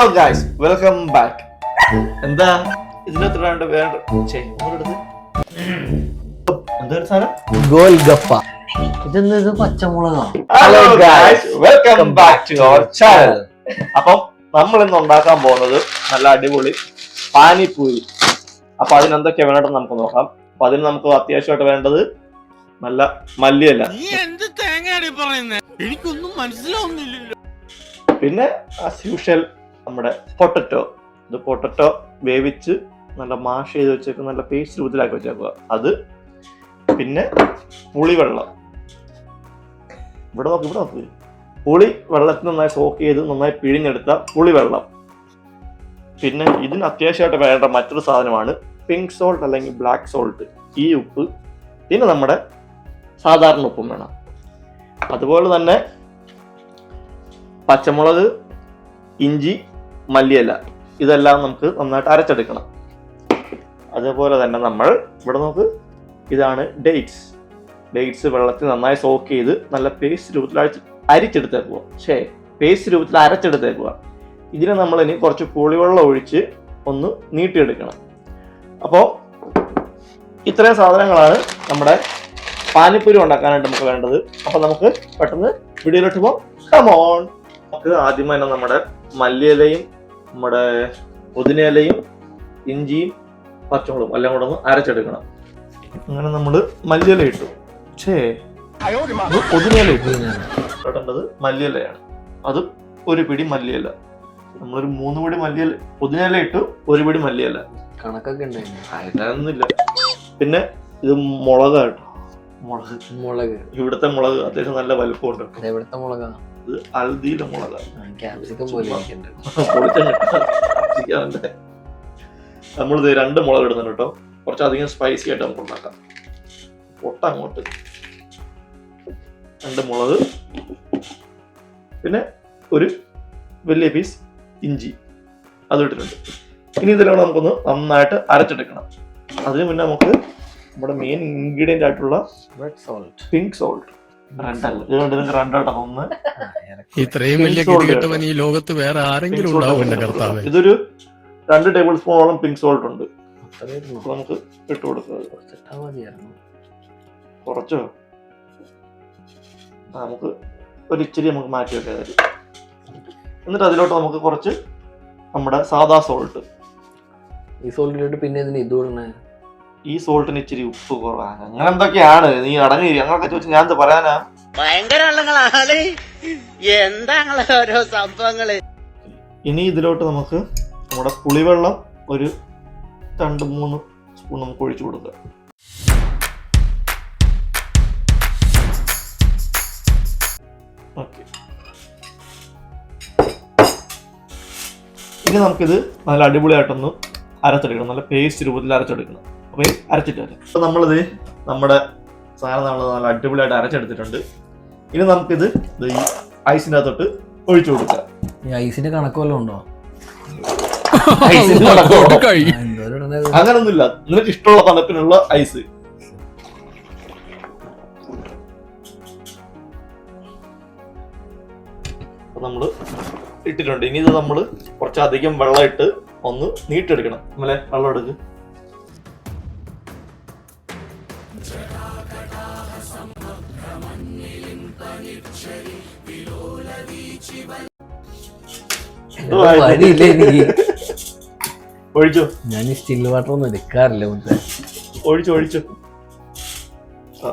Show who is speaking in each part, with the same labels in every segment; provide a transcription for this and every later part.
Speaker 1: Hello guys welcome back എന്താ? ഇതിനകത്ത് വേണ്ട വേണ്ട ഛേ, ഒന്നുകൂടെ എടുത്ത്. സാധനം?
Speaker 2: ഗോൽ ഗപ്പ ഇതെന്താ ഇത് പച്ചമുളകാ?
Speaker 1: Hello guys welcome back to our channel അപ്പം നമ്മൾ ഇന്ന് ഉണ്ടാക്കാൻ പോകുന്നത് നല്ല അടിപൊളി പാനിപ്പൂരി. അപ്പൊ അതിനെന്തൊക്കെയാ വേണ്ടത് നമുക്ക് നോക്കാം. അപ്പൊ അതിന് നമുക്ക് അത്യാവശ്യമായിട്ട് വേണ്ടത് നല്ല മല്ലിയല്ല.
Speaker 3: നീ എന്ത് തേങ്ങയാണ് പറയുന്നത് എനിക്കൊന്നും മനസ്സിലാവുന്നില്ലല്ലോ.
Speaker 1: പിന്നെ ആസ് യൂഷ്വൽ നമ്മുടെ പൊട്ടറ്റോ ഇത് പൊട്ടറ്റോ വേവിച്ച് നല്ല മാഷ് ചെയ്ത് വെച്ചേക്കുക നല്ല പേസ്റ്റ് രൂപത്തിലാക്കി വെച്ചേക്കുക. അത് പിന്നെ പുളിവെള്ളം. ഇവിടെ നോക്കി ഇവിടെ നോക്കി. പുളി വെള്ളത്തിൽ നന്നായി സോക്ക് ചെയ്ത് നന്നായി പിഴിഞ്ഞെടുത്ത പുളിവെള്ളം. പിന്നെ ഇതിന് അത്യാവശ്യമായിട്ട് വേണ്ട മറ്റൊരു സാധനമാണ് പിങ്ക് സോൾട്ട് അല്ലെങ്കിൽ ബ്ലാക്ക് സോൾട്ട് ഈ ഉപ്പ് പിന്നെ നമ്മുടെ സാധാരണ ഉപ്പും വേണം. അതുപോലെ തന്നെ പച്ചമുളക് ഇഞ്ചി മല്ലിയില. ഇതെല്ലാം നമുക്ക് നന്നായിട്ട് അരച്ചെടുക്കണം. അതേപോലെ തന്നെ നമ്മൾ ഇവിടെ നോക്ക് ഇതാണ് ഡേറ്റ്സ് ഡേറ്റ്സ് വെള്ളത്തിൽ നന്നായി സോക്ക് ചെയ്ത് നല്ല പേസ്റ്റ് രൂപത്തിൽ അരിച്ച് അരിച്ചെടുത്തേക്കുക. ശേ പേസ്റ്റ് രൂപത്തിൽ അരച്ചെടുത്തേക്കുക. ഇതിനെ നമ്മൾ ഇനി കുറച്ച് പുളിവെള്ളം ഒഴിച്ച് ഒന്ന് നീട്ടിയെടുക്കണം. അപ്പോൾ ഇത്രയും സാധനങ്ങളാണ് നമ്മുടെ പാനിപ്പൂരി ഉണ്ടാക്കാനായിട്ട് നമുക്ക് വേണ്ടത്. അപ്പോൾ നമുക്ക് പെട്ടെന്ന് വീഡിയോയിലോട്ട് പോകാം. കമോൺ നമുക്ക് ആദ്യമായി നമ്മുടെ മല്ലിയിലയും നമ്മുടെ പുതിനയിലയും ഇഞ്ചിയും പച്ചമുളകും എല്ലാം കൂടെ ഒന്ന് അരച്ചെടുക്കണം. അങ്ങനെ നമ്മൾ മല്ലിയില ഇട്ടു. ഛേ ഇത് പുതിനയില ഇട്ടു ഇടേണ്ടത് മല്ലിയിലയാണ്. അത് ഒരു പിടി മല്ലിയില. നമ്മളൊരു മൂന്ന് പിടി മല്ലിയില പുതിനയില ഇട്ടു ഒരു പിടി മല്ലിയില.
Speaker 2: കണക്കൊക്കെ ഉണ്ടായിരുന്നു
Speaker 1: അതിനൊന്നുമില്ല പിന്നെ ഇത് മുളകാട്ടോ മുളക്
Speaker 2: മുളക്.
Speaker 1: ഇവിടുത്തെ മുളക് അത്യാവശ്യം നല്ല വലുപ്പമുണ്ട്.
Speaker 2: ഇവിടുത്തെ മുളകാണ് മുളകാ?
Speaker 1: ഇത് ഹൽദിയിലെ മുളകാണ്
Speaker 2: ക്യാപ്സിക്കം പോലെ
Speaker 1: നമ്മളിത് രണ്ട് മുളക് ഇടുന്നുണ്ട് കേട്ടോ. കുറച്ചധികം സ്പൈസി ആയിട്ട് നമുക്ക് ഉണ്ടാക്കാം. പൊട്ട അങ്ങോട്ട്. രണ്ട് മുളക്. പിന്നെ ഒരു വലിയ പീസ് ഇഞ്ചി. അത് ഇട്ടിട്ടുണ്ട്. ഇനി ഇതിലാണ് നമുക്കൊന്ന് നന്നായിട്ട് അരച്ചെടുക്കണം. അതിന് മുന്നേ നമുക്ക് നമ്മുടെ മെയിൻ ഇൻഗ്രീഡിയന്റ് ആയിട്ടുള്ള പിങ്ക് സോൾട്ട്
Speaker 3: ഇത്രയും വലിയ ഗതികെട്ടവൻ ഈ ലോകത്ത് വേറെ ആരെങ്കിലും ഉണ്ടാവും എന്റെ കർത്താവ്.
Speaker 1: ഇതൊരു രണ്ട് ടേബിൾ സ്പൂണോളം പിങ്ക് സോൾട്ട് ഉണ്ട്. നമുക്ക് ഇട്ട് കൊടുക്കുക
Speaker 2: കുറച്ചിട്ടാ
Speaker 1: കുറച്ചോ? ആ, നമുക്ക് ഒരു ഇച്ചിരി നമുക്ക് മാറ്റി വെക്കാൻ എന്നിട്ട് അതിലോട്ട് നമുക്ക് കുറച്ച് നമ്മുടെ സാധാ സോൾട്ട്
Speaker 2: ഈ സോൾട്ടിലോട്ട് പിന്നെ ഇതിന് ഇത്
Speaker 1: ഈ സോൾട്ടിന് ഇച്ചിരി ഉപ്പ് കുറവാണ്. അങ്ങനെ എന്തൊക്കെയാണ് നീ അടങ്ങി അങ്ങനൊക്കെ ചോദിച്ചു ഞാൻ പറയാനാ?
Speaker 4: ഭയങ്കര എന്താ ഓരോ സംഭവങ്ങൾ?
Speaker 1: ഇനി ഇതിലോട്ട് നമുക്ക് നമ്മുടെ പുളിവെള്ളം ഒരു രണ്ട് മൂന്ന് സ്പൂൺ നമുക്ക് ഒഴിച്ചു കൊടുക്കുക ഓക്കെ. ഇനി നമുക്കിത് നല്ല അടിപൊളിയായിട്ടൊന്ന് അരച്ചെടുക്കണം. നല്ല പേസ്റ്റ് രൂപത്തിൽ അരച്ചെടുക്കണം ഈ അരച്ചിട്ട് വരാം. അപ്പോൾ നമ്മളിത് നമ്മുടെ സാധനം നമ്മൾ നല്ല അടിപൊളിയായിട്ട് അരച്ചെടുത്തിട്ടുണ്ട്. ഇനി നമുക്കിത് ഈ ഐസിന്റെ അകത്തോട്ട് ഒഴിച്ചു കൊടുക്കാം.
Speaker 2: ഈ ഐസിന്റെ കണക്ക് വല്ലതും ഉണ്ടോ?
Speaker 1: അങ്ങനൊന്നുമില്ല. നിനക്ക് ഇഷ്ടമുള്ള തണുപ്പിനുള്ള ഐസ്. നമ്മൾ നമ്മൾ ഇട്ടിട്ടുണ്ട്. ഇനി ഇത് നമ്മൾ കുറച്ചധികം വെള്ളം ഇട്ട് ഒന്ന് നീട്ടെടുക്കണം നമ്മളെ വെള്ളം എടുക്ക്. ഒഴിച്ചു.
Speaker 2: ഞാൻ ഈ സ്റ്റിൽ വാട്ടർ ഒന്നും എടുക്കാറില്ല മുത്തേ.
Speaker 1: ഒഴിച്ചു ഒഴിച്ചു. ആ.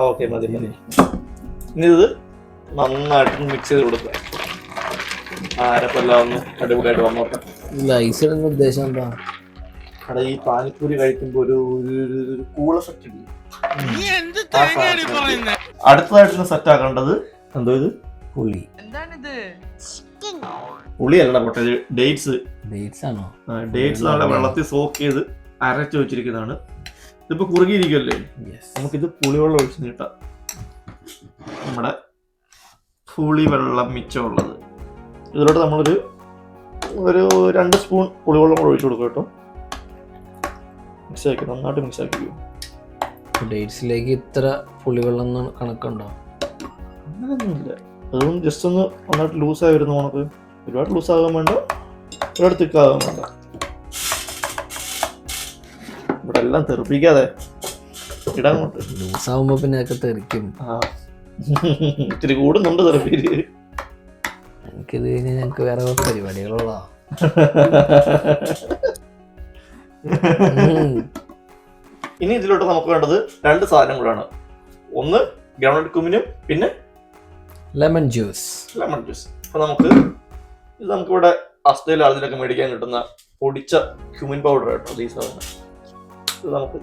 Speaker 1: ഓക്കെ മതി മതി. ഇനി ഇത് നന്നായിട്ട് മിക്സ് ചെയ്ത് കൊടുക്കുക. ആരപ്പെല്ലാം ഒന്ന് അടിപൊളിയായിട്ട് വന്നോട്ടെ
Speaker 2: ഇല്ല ഐസ് ഇടുന്ന ഉദ്ദേശം എന്താ?
Speaker 1: അവിടെ ഈ പാനിപ്പൂരി കഴിക്കുമ്പോൾ ഒരു ഒരു- കൂൾ എഫക്റ്റ് ഇല്ലേ?
Speaker 3: നീ എന്ത് പറയുന്നത്
Speaker 1: അടുത്തതായിട്ട് സെറ്റ് ആക്കേണ്ടത് എന്തോ ഇത്?
Speaker 2: പുളി.
Speaker 1: പുളിയല്ല പൊട്ടെ ഡേറ്റ്സ്
Speaker 2: ഡേറ്റ്സ് ആണോ?
Speaker 1: ഡേറ്റ്സ് നമ്മുടെ വെള്ളത്തിൽ സോക്ക് ചെയ്ത് അരച്ച് വെച്ചിരിക്കുന്നതാണ്. ഇതിപ്പോ കുറുകിയിരിക്കുമല്ലേ
Speaker 2: യെസ്
Speaker 1: നമുക്കിത് പുളിവെള്ളം ഒഴിച്ച് നീട്ടാം. നമ്മുടെ പുളിവെള്ളം മിച്ചമുള്ളത്. ഇതിലോട്ട് നമ്മളൊരു ഒരു രണ്ട് സ്പൂൺ പുളിവെള്ളം കൂടെ ഒഴിച്ചു കൊടുക്കും കേട്ടോ. മിക്സ് ആക്കി നന്നായിട്ട് മിക്സ് ആക്കി
Speaker 2: ഡേറ്റ്സിലേക്ക് ഇത്ര പുളിവെള്ളം കണക്കുണ്ടോ?
Speaker 1: അങ്ങനെയൊന്നുമില്ല അതൊന്നും ജസ്റ്റ് ഒന്ന് നന്നായിട്ട് ലൂസായി ആയിരുന്നു നമുക്ക് ഒരുപാട് ലൂസാകാൻ വേണ്ട ഒരുപാട് തിക്കാകാൻ വേണ്ട. ഇവിടെ എല്ലാം തെറിപ്പിക്കാതെ ഇടാൻ
Speaker 2: ലൂസ് ആകുമ്പോ പിന്നെ അതൊക്കെ തെറിക്കും.
Speaker 1: ഇത്തിരി കൂടുന്നുണ്ട് തെറിപ്പീര്.
Speaker 2: എനിക്കിത് കഴിഞ്ഞ് ഞങ്ങൾക്ക് വേറെ പരിപാടികളുള്ള
Speaker 1: ഇനി ഇതിലോട്ട് നമുക്ക് വേണ്ടത് രണ്ട് സാധനങ്ങളാണ് ഒന്ന് ഗ്രൗണ്ട് കുമിനും പിന്നെ
Speaker 2: ലെമൺ ജ്യൂസ്
Speaker 1: ലെമൺ ജ്യൂസ് അപ്പൊ നമുക്ക് ഇത് നമുക്കിവിടെ അസ്തയിൽ അതിലൊക്കെ മേടിക്കാൻ കിട്ടുന്ന പൊടിച്ച ക്യൂമിൻ പൗഡർ കേട്ടോ ഈ സാധനം. ഇത് നമുക്ക്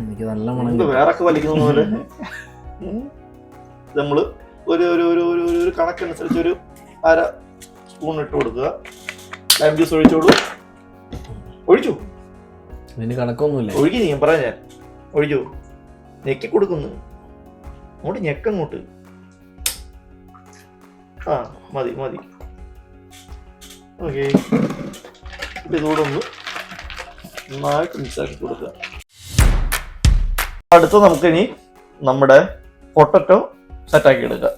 Speaker 2: എനിക്ക് നല്ല മണം
Speaker 1: വേറൊക്കെ വലിക്കുന്ന പോലെ. ഒരു ഒരു ഒരു ഒരു ഒരു- ഒരു കണക്കനുസരിച്ച് ഒരു അര സ്പൂൺ ഇട്ട് കൊടുക്കുക. ലൈം ജ്യൂസ് ഒഴിച്ചോളൂ ഒഴിച്ചു?
Speaker 2: ഇതിന് കണക്കൊന്നുമില്ല.
Speaker 1: ഒഴുകി ഞാൻ പറയാം ഞാൻ. ഒഴിക്കൂ ഞെക്കി കൊടുക്കുന്നു. അങ്ങോട്ട് ഞെക്കങ്ങോട്ട് ആ മതി മതി. ഓക്കെ. ഇതോടെ ഒന്ന് നന്നായിട്ട് മിക്സാക്കി കൊടുക്കുക. അടുത്ത നമുക്കിനി നമ്മുടെ പൊട്ടറ്റോ സെറ്റാക്കി എടുക്കുക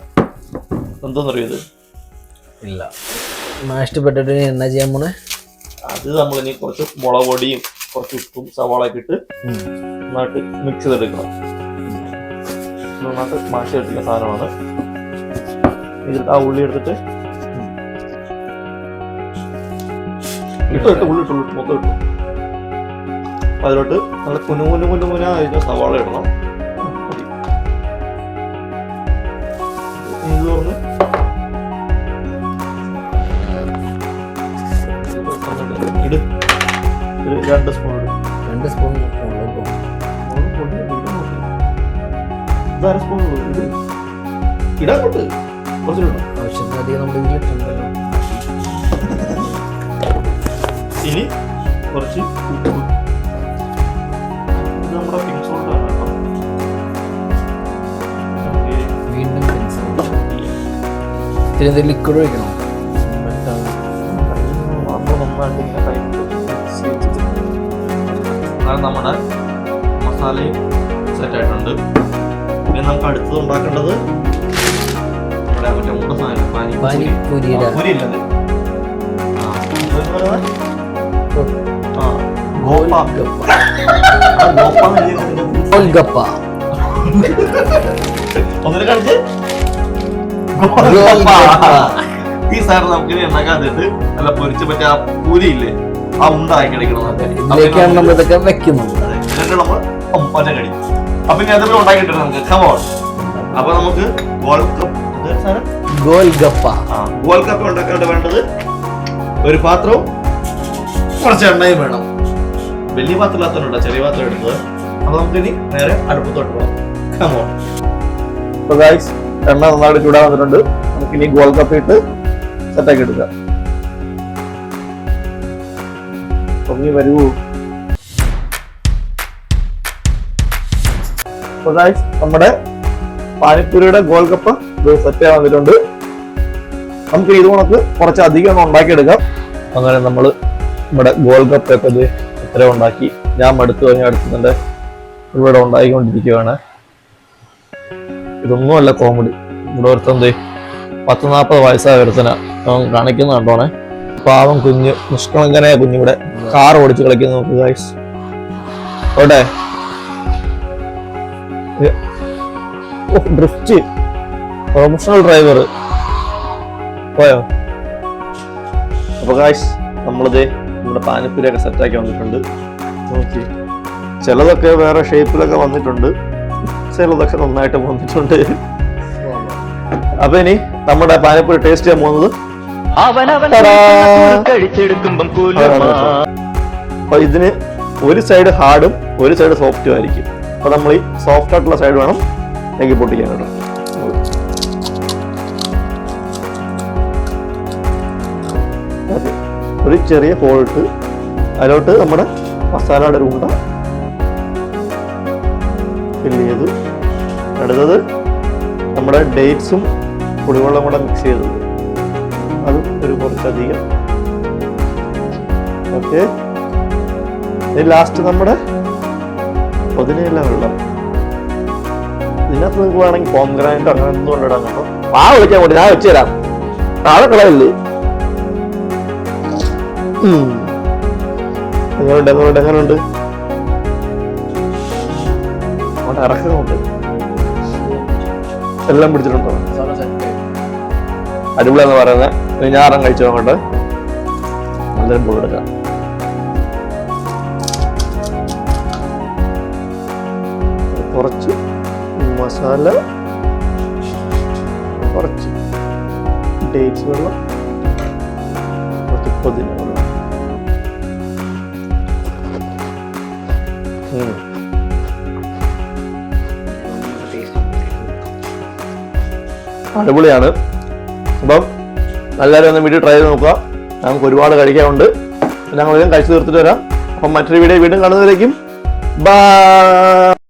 Speaker 1: എന്തോന്നറിയോ ഇത്?
Speaker 2: ഇല്ല. മാഷ്ഡ് പൊട്ടറ്റോ എന്നാ ചെയ്യാൻ പോണേ?
Speaker 1: അത് നമ്മളിനി കുറച്ച് മുളക് പൊടിയും കുറച്ച് ഉപ്പും സവാളയൊക്കെ ഇട്ട്
Speaker 2: ഉം.
Speaker 1: നന്നായിട്ട് മിക്സ് ചെയ്തെടുക്കണം. നന്നായിട്ട് മാഷ് എടുക്കുന്ന സാധനമാണ്. ഇത് ആ ഉള്ളി എടുത്തിട്ട് ഇട്ടു ഇട്ട് ഉള്ളി ഇട്ടുള്ളു ഇട്ടു, മൊത്തം ഇട്ടു. അതിലോട്ട് നല്ല കുനു കുനു കുനു കുന കഴിഞ്ഞ സവാള ഇടണം. ഇത് തുറന്ന് ഒരു രണ്ട് സ്പൂൺ
Speaker 2: രണ്ട് സ്പൂൺ മുളക് പൊടി.
Speaker 1: ഇതാര സ്പൂൺ ഇത് ഇടാൻ കൊണ്ട് കുറച്ചിട്ടുണ്ടോ
Speaker 2: ആവശ്യത്തിലധികം നമ്മൾ ഇതിലിട്ടുണ്ടല്ലോ
Speaker 1: ഇനി കുറച്ച് ഉപ്പ്. ഇത് നമ്മുടെ പിങ്ക് സോൾട്ടാണ് കേട്ടോ.
Speaker 2: വീണ്ടും ലിക്വിഡ് ഒഴിക്കണം.
Speaker 1: നമ്മുടെ മസാലയും സെറ്റ് ആയിട്ടുണ്ട്. ഇനി നമുക്ക് അടുത്തത് ഉണ്ടാക്കേണ്ടത് നമ്മുടെ മറ്റേ മൂന്ന് സാധനം പാനി
Speaker 2: പൂരി.
Speaker 1: പൂരിയില്ലത് ആ എഴുതിയിരിക്കുന്നത്
Speaker 2: ഗോൽഗപ്പ
Speaker 1: ഒന്നിനെ
Speaker 2: ഗോൽഗപ്പ.
Speaker 1: ഈ സാധനം നമുക്ക് ഉണ്ടാക്കാതിട്ട് നല്ല പൊരിച്ച് പറ്റിയ പൂരിയില്ലേ? ആ
Speaker 2: ഇതിലേക്കാണ് നമ്മൾ ഇതൊക്കെ വെക്കുന്നത്.
Speaker 1: എന്നിട്ട് നമ്മൾ ഒറ്റ കടി അപ്പൊ ഇനി അതെല്ലാം ഉണ്ടാക്കിയിട്ടുണ്ട് നമുക്ക്. കമോൺ അപ്പൊ
Speaker 2: ഗോൽഗപ്പ
Speaker 1: ഉണ്ടാക്കാണ്ട് വേണ്ടത്. ഒരു പാത്രവും കുറച്ച് എണ്ണയും വേണം. വലിയ പാത്രമില്ലാത്തതുണ്ടോ ചെറിയ പാത്രം എടുക്കുക അപ്പൊ നമുക്ക് ഇനി നേരെ അടുപ്പത്തോട്ട് പോകാം. കമോൺ എണ്ണ നന്നായിട്ട് ചൂടാൻ വന്നിട്ടുണ്ട്. നമുക്ക് ഇനി ഗോൾഡ് കപ്പ് ഇട്ട് സെറ്റാക്കി എടുക്കാം. പൊങ്ങി വരൂ അപ്പൊ നമ്മുടെ പാനിപ്പൂരിയുടെ ഗോൾഡ് കപ്പ് സെറ്റ് വന്നിട്ടുണ്ട്. നമുക്ക് ഇത് കണക്ക് കുറച്ച് അധികം ഉണ്ടാക്കിയെടുക്കാം. അങ്ങനെ നമ്മൾ ഇവിടെ ഗോൾഡ് കപ്പ് ഒക്കെ ഇത് എത്ര ഉണ്ടാക്കി. ഞാൻ മടുത്തു കഴിഞ്ഞ അടുത്തുണ്ട് ഇവിടെ ഉണ്ടാക്കിക്കൊണ്ടിരിക്കുകയാണ് ഇതൊന്നുമല്ല കോമഡി ഇവിടെ ഒരുത്തന്തേ പത്ത് നാൽപ്പത് വയസ്സായ ഒരുത്തന കാണിക്കുന്ന കണ്ടോണേ പാവം കുഞ്ഞ് നിഷ്കളങ്കനായ കുഞ്ഞിവിടെ കാർ ഓടിച്ച് കളിക്കുന്നു നോക്കുക ഓട്ടെ ഡ്രിഫ്റ്റ് പ്രൊഫഷണൽ ഡ്രൈവർ പോയോ? അപ്പൊ ഗായ്സ് നമ്മളിത് നമ്മുടെ പാനിപ്പൂരിയൊക്കെ സെറ്റാക്കി വന്നിട്ടുണ്ട്. നോക്കി. ചിലതൊക്കെ വേറെ ഷേപ്പിലൊക്കെ വന്നിട്ടുണ്ട്. ചിലതൊക്കെ നന്നായിട്ട് വന്നിട്ടുണ്ട്. അപ്പൊ ഇനി നമ്മുടെ പാനിപ്പൂരി ടേസ്റ്റ് ചെയ്യാൻ പോകുന്നത്
Speaker 5: കഴിച്ചെടുക്കുമ്പം
Speaker 1: അപ്പൊ ഇതിന് ഒരു സൈഡ് ഹാർഡും ഒരു സൈഡ് സോഫ്റ്റും ആയിരിക്കും. അപ്പൊ നമ്മൾ ഈ സോഫ്റ്റ് ആയിട്ടുള്ള സൈഡ് വേണം എനിക്ക് പൊട്ടിക്കാൻ കേട്ടോ. ഒരു ചെറിയ ഹോൾട്ട് അതിലോട്ട് നമ്മുടെ മസാലയുടെ ഒരു ഉണ്ട ഫില്ല് ചെയ്തു അടുത്തത് നമ്മുടെ ഡേറ്റ്സും കുടിവെള്ളം കൂടെ മിക്സ് ചെയ്തത് കുറച്ചധികം ഓക്കെ ലാസ്റ്റ് നമ്മുടെ പുതിനയില വെള്ളം. ഇതിനകത്ത് നിങ്ങൾക്ക് വേണമെങ്കിൽ പോംഗ്രാനൈറ്റ് അങ്ങനെ എന്തുകൊണ്ട് ഇടാൻ കേട്ടോ ആ വിളിക്കാൻ കൂടി ഞാൻ വെച്ച് തരാം. നാളെ കളയല്ലേ. എങ്ങനെയുണ്ട് എങ്ങനെയുണ്ട് എങ്ങനെയുണ്ട് അവിടെ ഇറക്കുന്നുണ്ട് എല്ലാം പിടിച്ചിട്ടുണ്ടോ? അടിപൊളിയാന്ന് പറയുന്നത് ഞാറം കഴിച്ചു നോക്കട്ടെ നല്ലൊരു പുള്ളെടുക്കാം കുറച്ച് മസാല കുറച്ച് ഡേറ്റ്സ് വെള്ളം കുറച്ച് പൊതിന് വെള്ളം. അടിപൊളിയാണ്. അപ്പം എല്ലാവരും ഒന്ന് വീഡിയോ ട്രൈ ചെയ്ത് നോക്കുക. ഞങ്ങൾക്ക് ഒരുപാട് കഴിക്കാനുണ്ട്. ഞങ്ങൾ കഴിച്ചു തീർത്തിട്ട് വരാം. അപ്പം മറ്റൊരു വീഡിയോ വീണ്ടും കാണുന്നതിലേക്കും ബൈ